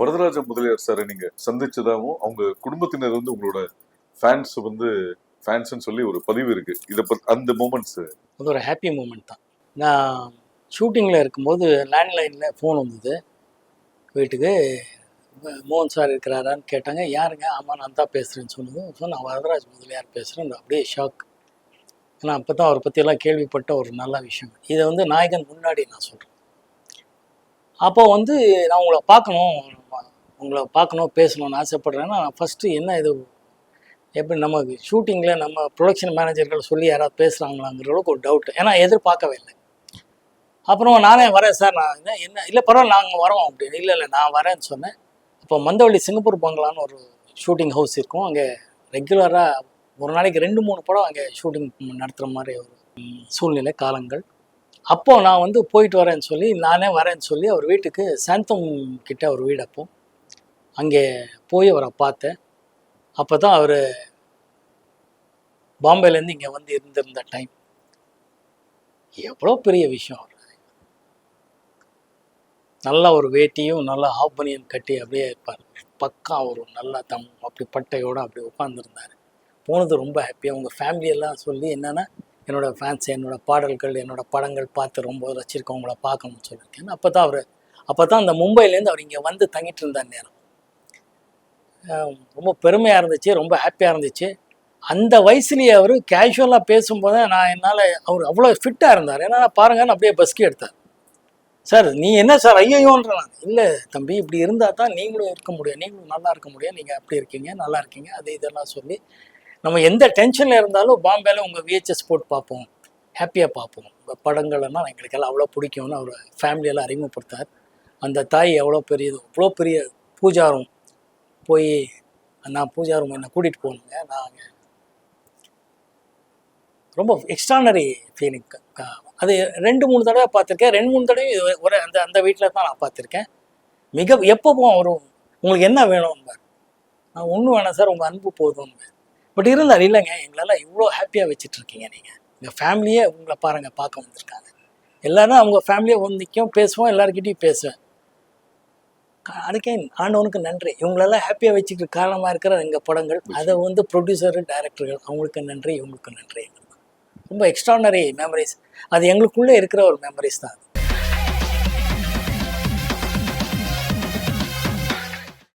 வரதராஜ முதலியார் சாரை நீங்க சந்திச்சதாகவும் அவங்க குடும்பத்தினர் வந்து உங்களோட ஃபேன்ஸ் வந்து ஃபேன்ஸ்னு சொல்லி ஒரு பதிவு இருக்கு. இதை பத் அந்த மூமெண்ட்ஸ் அது ஒரு ஹாப்பி மூமெண்ட் தான். நான் ஷூட்டிங்கில் இருக்கும்போது லேண்ட்லைனில் ஃபோன் வந்தது. வீட்டுக்கு மோகன் சார் இருக்கிறாரான்னு கேட்டாங்க. யாருங்க? ஆமாம் நான் தான் பேசுகிறேன்னு சொன்னதும் ஸோ நான் வரதராஜ் முதலியார் பேசுகிறேன் அப்படியே ஷாக் ஏன்னா அப்போ தான் அவரை பற்றியெல்லாம் கேள்விப்பட்ட ஒரு நல்ல விஷயம். இதை வந்து நாயகன் முன்னாடி நான் சொல்கிறேன் அப்போ வந்து நான் உங்களை பார்க்கணும். உங்களை பார்க்கணும் பேசணும்னு ஆசைப்பட்றேன்னா நான் ஃபஸ்ட்டு என்ன இது எப்படி நம்ம ஷூட்டிங்கில் நம்ம ப்ரொடக்ஷன் மேனேஜர்கள் சொல்லி யாராவது பேசுகிறாங்களாங்கிற அளவுக்கு ஒரு டவுட் ஏன்னா எதிர்பார்க்கவே இல்லை. அப்புறம் நானே வரேன் சார் நான் என்ன- என்ன இல்லை பரவாயில்ல நாங்கள் வரோம் அப்படின்னு. இல்லை இல்லை நான் வரேன்னு சொன்னேன். அப்போ மந்தவள்ளி சிங்கப்பூர் பங்களான்னு ஒரு ஷூட்டிங் ஹவுஸ் இருக்கும். அங்கே ரெகுலராக ஒரு நாளைக்கு ரெண்டு மூணு படம் அங்கே ஷூட்டிங் நடத்துகிற மாதிரி ஒரு சூழ்நிலை காலங்கள். அப்போது நான் வந்து போயிட்டு வரேன்னு சொல்லி நானே வரேன்னு சொல்லி அவர் வீட்டுக்கு சாந்தம் கிட்ட ஒரு வீடு அப்போது அங்கே போய் அவரை பார்த்தேன் அப்போ தான் அவர் பாம்பேலேருந்து இங்கே வந்து இருந்திருந்த டைம் எவ்வளோ பெரிய விஷயம் அவர். நல்லா ஒரு வேட்டியும் நல்லா ஹாஃப் பனியன் கட்டி அப்படியே இருப்பார். பக்கா ஒரு நல்லா தம் அப்படி பட்டையோடு அப்படி உட்காந்துருந்தார் போனது ரொம்ப ஹாப்பியாக அவங்க ஃபேமிலியெல்லாம் சொல்லி என்னென்னா என்னோட ஃபேன்ஸ் என்னோட பாடல்கள் என்னோட படங்கள் பார்த்து ரொம்ப ரசிச்சிருக்கவங்கள பார்க்கணும்னு சொல்லியிருக்கேன். அப்போ தான் அவர் அப்போ தான் அந்த மும்பைலேருந்து அவர் இங்கே வந்து தங்கிட்டு இருந்தார் நேரம். ரொம்ப பெருமையாக இருந்துச்சு ரொம்ப ஹாப்பியாக இருந்துச்சு. அந்த வயசுலேயே அவர் கேஷுவலாக பேசும்போது நான் என்னால் அவர் அவ்வளோ ஃபிட்டாக இருந்தார். ஏன்னா பாருங்கன்னு அப்படியே பஸ்கி எடுத்தார் சார் நீ என்ன சார் ஐயோன்ற நான் இல்லை தம்பி இப்படி இருந்தால் தான் நீங்களும் இருக்க முடியும். நீங்களும் நல்லா இருக்க முடியும். நீங்கள் அப்படி இருக்கீங்க நல்லா இருக்கீங்க. அது இதெல்லாம் சொல்லி நம்ம எந்த டென்ஷனில் இருந்தாலும் பாம்பேல உங்கள் விஹெச்எஸ் போட்டு பார்ப்போம். ஹாப்பியாக பார்ப்போம். உங்கள் படங்கள்லாம் எங்களுக்கெல்லாம் அவ்வளோ பிடிக்கும்னு அவர் ஃபேமிலியெல்லாம் அறிமுகப்படுத்தார். அந்த தாய் எவ்வளோ பெரியது அவ்வளோ பெரிய பூஜாரும். போய் நான் பூஜா ரூம் என்னை கூட்டிகிட்டு போகணுங்க நாங்கள் ரொம்ப எக்ஸ்ட்ரானரி ஃபீலிங் அது ரெண்டு மூணு தடவை பார்த்துருக்கேன். ரெண்டு மூணு தடவை ஒரு அந்த அந்த வீட்டில் தான் நான் பார்த்துருக்கேன். மிக எப்போ வரும்? உங்களுக்கு என்ன வேணும் நான் ஒன்றும் வேணாம் சார் உங்கள் அன்பு போதும் பட் இருந்தால் இல்லைங்க எங்களெல்லாம் இவ்வளோ ஹாப்பியாக வச்சுட்ருக்கீங்க நீங்கள் எங்கள் ஃபேமிலியே உங்களை பாருங்கள் பார்க்க வந்திருக்காங்க. எல்லோரும் அவங்க ஃபேமிலியை வந்து நிற்கும் பேசுவோம் எல்லாருக்கிட்டையும் பேசுவேன். அதுக்கே ஆண்டவனுக்கு நன்றி. இவங்களெல்லாம் ஹாப்பியாக வச்சுக்கிற காரணமாக இருக்கிற எங்கள் படங்கள் அதை வந்து ப்ரொடியூசரு டைரக்டர்கள் அவங்களுக்கு நன்றி இவங்களுக்கு நன்றி. ரொம்ப எக்ஸ்ட்ரானரி மெமரிஸ் அது எங்களுக்குள்ளே இருக்கிற ஒரு மெமரிஸ் தான்.